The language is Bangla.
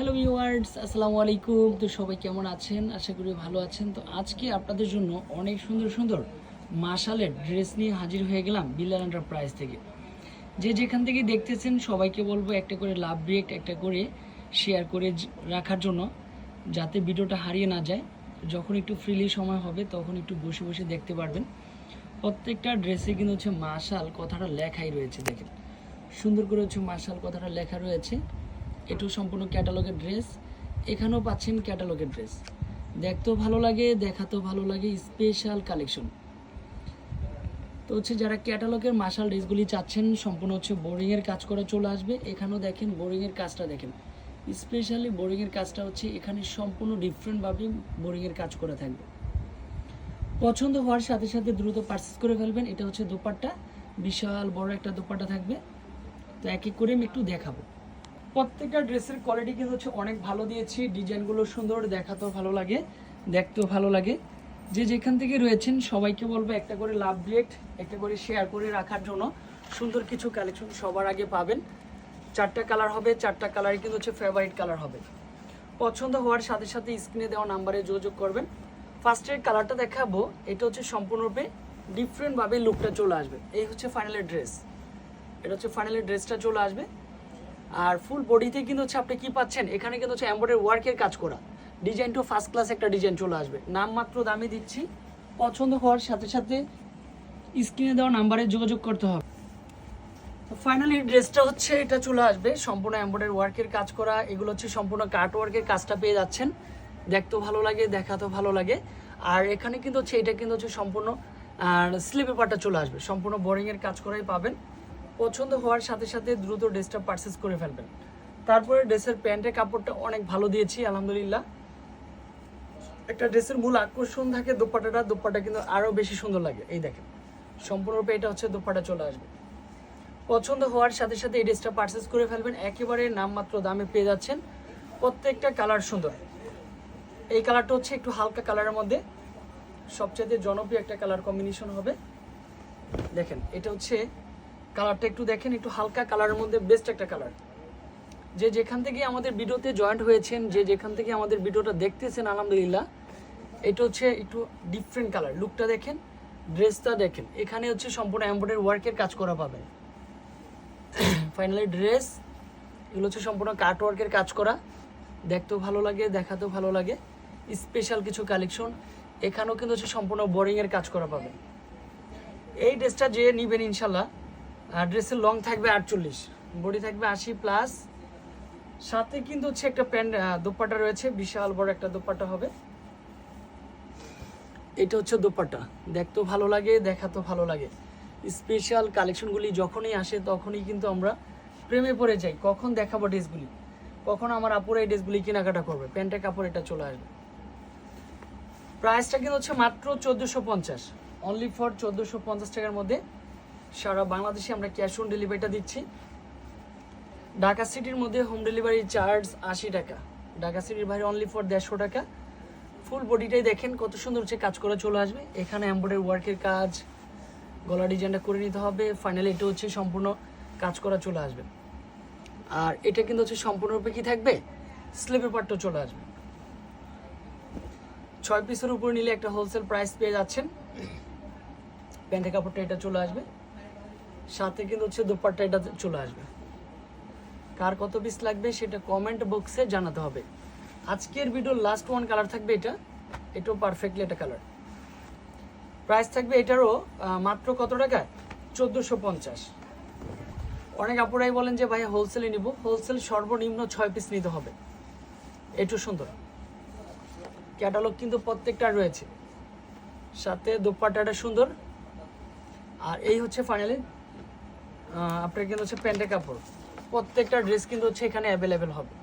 হ্যালো ভিউয়ার্স আসসালামু আলাইকুম তো সবাই কেমন আছেন? আশা করি ভালো আছেন। তো আজকে আপনাদের জন্য অনেক সুন্দর সুন্দর মাশালের ড্রেস নিয়ে হাজির হয়ে গেলাম বিল্লাল এন্টারপ্রাইজ থেকে। যে যেখান থেকে দেখতেছেন, সবাইকে বলব একটা করে লাভ রিয়েক্ট একটা করে শেয়ার করে রাখার জন্য, যাতে ভিডিওটা হারিয়ে না যায়। যখন একটু ফ্রিলি সময় হবে, তখন একটু বসে বসে দেখতে পারবেন। প্রত্যেকটা ড্রেসে কিন্তু হচ্ছে মাশাল কথাটা লেখাই রয়েছে, দেখেন। সুন্দর করে হচ্ছে মার্শাল কথাটা লেখা রয়েছে। এটাও সম্পূর্ণ ক্যাটালগের ড্রেস। এখানেও পাচ্ছেন ক্যাটালগের ড্রেস। দেখতেও ভালো লাগে, দেখাতেও ভালো লাগে, স্পেশাল কালেকশন। তো হচ্ছে যারা ক্যাটালগের মার্শাল ড্রেসগুলি চাচ্ছেন, সম্পূর্ণ হচ্ছে বোরিংয়ের কাজ করা চলে আসবে। এখানেও দেখেন বোরিংয়ের কাজটা দেখেন। স্পেশালি বোরিংয়ের কাজটা হচ্ছে এখানে সম্পূর্ণ ডিফারেন্টভাবে বোরিংয়ের কাজ করা থাকবে। পছন্দ হওয়ার সাথে সাথে দ্রুত পারচেস করে ফেলবেন। এটা হচ্ছে দোপাট্টা। বিশাল বড় একটা দোপাট্টা থাকবে। তো এক এক করে আমি একটু দেখাবো। প্রত্যেকটা ড্রেসের কোয়ালিটি কিন্তু হচ্ছে অনেক ভালো দিয়েছি। ডিজাইনগুলো সুন্দর, দেখাতেও ভালো লাগে, দেখতেও ভালো লাগে। যে যেখান থেকে রয়েছেন, সবাইকে বলব একটা করে লাভ ডিরেক্ট একটা করে শেয়ার করে রাখার জন্য সুন্দর কিছু কালেকশন সবার আগে পাবেন। চারটা কালার হবে, চারটা কালারই কিন্তু হচ্ছে ফেভারিট কালার হবে। পছন্দ হওয়ার সাথে সাথে স্ক্রিনে দেওয়া নাম্বারে যোগাযোগ করবেন। ফার্স্টের কালারটা দেখাবো, এটা হচ্ছে সম্পূর্ণরূপে ডিফারেন্টভাবে লুকটা চলে আসবে। এই হচ্ছে ফাইনালের ড্রেস এটা হচ্ছে ফাইনালের ড্রেসটা চলে আসবে। আর ফুল বডিতে কিন্তু হচ্ছে আপনি কি পাচ্ছেন? এখানে কিন্তু হচ্ছে এমব্রয়ডারি ওয়ার্কের কাজ করা। ডিজাইনটাও ফার্স্ট ক্লাস একটা ডিজাইন চলে আসবে। নামমাত্র দামে দিচ্ছি। পছন্দ হওয়ার সাথে সাথে স্ক্রিনে দেওয়া নাম্বারে যোগাযোগ করতে হবে। ফাইনালি ড্রেসটা হচ্ছে এটা চলে আসবে। সম্পূর্ণ এমব্রয়ডারি ওয়ার্কের কাজ করা। এগুলো হচ্ছে সম্পূর্ণ কাট ওয়ার্কের কাজটা পেয়ে যাচ্ছেন। দেখতেও ভালো লাগে, দেখাতেও ভালো লাগে। আর এখানে কিন্তু হচ্ছে, এটা কিন্তু হচ্ছে সম্পূর্ণ, আর স্লিপের পার্টটা চলে আসবে। সম্পূর্ণ বোরিংয়ের কাজ করাই পাবেন। পছন্দ হওয়ার সাথে সাথে দ্রুত ড্রেসটা পারচেস করে ফেলবেন। তারপরে ড্রেসের প্যান্টের কাপড়টা অনেক ভালো দিয়েছি, আলহামদুলিল্লাহ। একটা ড্রেসের মূল আকর্ষণ থাকে দোপাটাটা দোপাটা কিন্তু আরও বেশি সুন্দর লাগে। এই দেখেন সম্পূর্ণরূপে এটা হচ্ছে দোপাটা চলে আসবে। পছন্দ হওয়ার সাথে সাথে এই ড্রেসটা পারচেস করে ফেলবেন, একেবারে নামমাত্র দামে পেয়ে যাচ্ছেন। প্রত্যেকটা কালার সুন্দর। এই কালারটা হচ্ছে একটু হালকা কালারের মধ্যে। সবচেয়ে জনপ্রিয় একটা কালার কম্বিনেশন হবে। দেখেন, এটা হচ্ছে কালারটা একটু দেখেন, একটু হালকা কালারের মধ্যে বেস্ট একটা কালার। যে যেখান থেকে আমাদের ভিডিওতে জয়েন্ট হয়েছেন, যে যেখান থেকে আমাদের ভিডিওটা দেখতেছেন, আলহামদুলিল্লাহ, এটা হচ্ছে একটু ডিফারেন্ট কালার লুকটা দেখেন ড্রেসটা দেখেন। এখানে হচ্ছে সম্পূর্ণ এমব্রয়ডারি ওয়ার্কের কাজ করা পাবেন। ফাইনালি ড্রেস এগুলো হচ্ছে সম্পূর্ণ কাট ওয়ার্কের কাজ করা। দেখতেও ভালো লাগে, দেখাতেও ভালো লাগে। স্পেশাল কিছু কালেকশন এখানেও কিন্তু হচ্ছে সম্পূর্ণ বোরিংয়ের কাজ করা পাবেন। এই ড্রেসটা যে নিবেন ইনশাল্লাহ ড্রেসের লং থাকবে আটচল্লিশ, বডি থাকবে আশি প্লাস সাথে কিন্তু হচ্ছে একটা প্যান্ট দোপাট্টা রয়েছে, বিশাল বড় একটা দোপাট্টা হবে। এটা হচ্ছে দোপাট্টা দেখতেও ভালো লাগে, দেখাতেও ভালো লাগে। স্পেশাল কালেকশনগুলি যখনই আসে তখনই কিন্তু আমরা প্রেমে পড়ে যাই, কখন দেখাবো ড্রেসগুলি কখন আমার আপুরা এই ড্রেসগুলি কেনাকাটা করবে? প্যান্টের কাপড় এটা চলে আসবে। প্রাইসটা কিন্তু হচ্ছে মাত্র চোদ্দোশো পঞ্চাশ অনলি ফর চোদ্দোশো পঞ্চাশ টাকার মধ্যে সারা বাংলাদেশে আমরা ক্যাশ অন ডেলিভারিটা দিচ্ছি। ঢাকা সিটির মধ্যে হোম ডেলিভারি চার্জ আশি টাকা। ঢাকা সিটির বাইরে অনলি ফর দেড়শো টাকা। ফুল বডিটাই দেখেন কত সুন্দর হচ্ছে কাজ করে চলে আসবে। এখানে এমব্রয়ডারি ওয়ার্কের কাজ, গলা ডিজাইনটা করে নিতে হবে। ফাইনালি এটা হচ্ছে সম্পূর্ণ কাজ করা চলে আসবে। আর এটা কিন্তু হচ্ছে সম্পূর্ণরূপে কি থাকবে? স্লিপের পার্টটা চলে আসবে। ছয় পিসের উপর নিলে একটা হোলসেল প্রাইস পেয়ে যাচ্ছেন। প্যান্টের কাপড়টা এটা চলে আসবে। সাথে কিন্তু হচ্ছে দুপাট্টা এটা চলে আসবে। কার কত পিস লাগবে সেটা কমেন্ট বক্সে জানাতে হবে। আজকের ভিডিওর লাস্ট ওয়ান কালার থাকবে এটা। এটাও পারফেক্টলি একটা কালার প্রাইস থাকবে এটারও মাত্র কত টাকা? চোদ্দোশো পঞ্চাশ। অনেক আপুরাই বলেন যে ভাই হোলসেলে নিব। হোলসেল সর্বনিম্ন ছয় পিস নিতে হবে। একটু সুন্দর। ক্যাটালগ কিন্তু প্রত্যেকটা রয়েছে। সাথে দোপাট্টাটা সুন্দর। আর এই হচ্ছে ফাইনালি আপনার কিন্তু হচ্ছে প্যান্টের কাপড়। প্রত্যেকটা ড্রেস কিন্তু হচ্ছে এখানে অ্যাভেলেবেল হবে।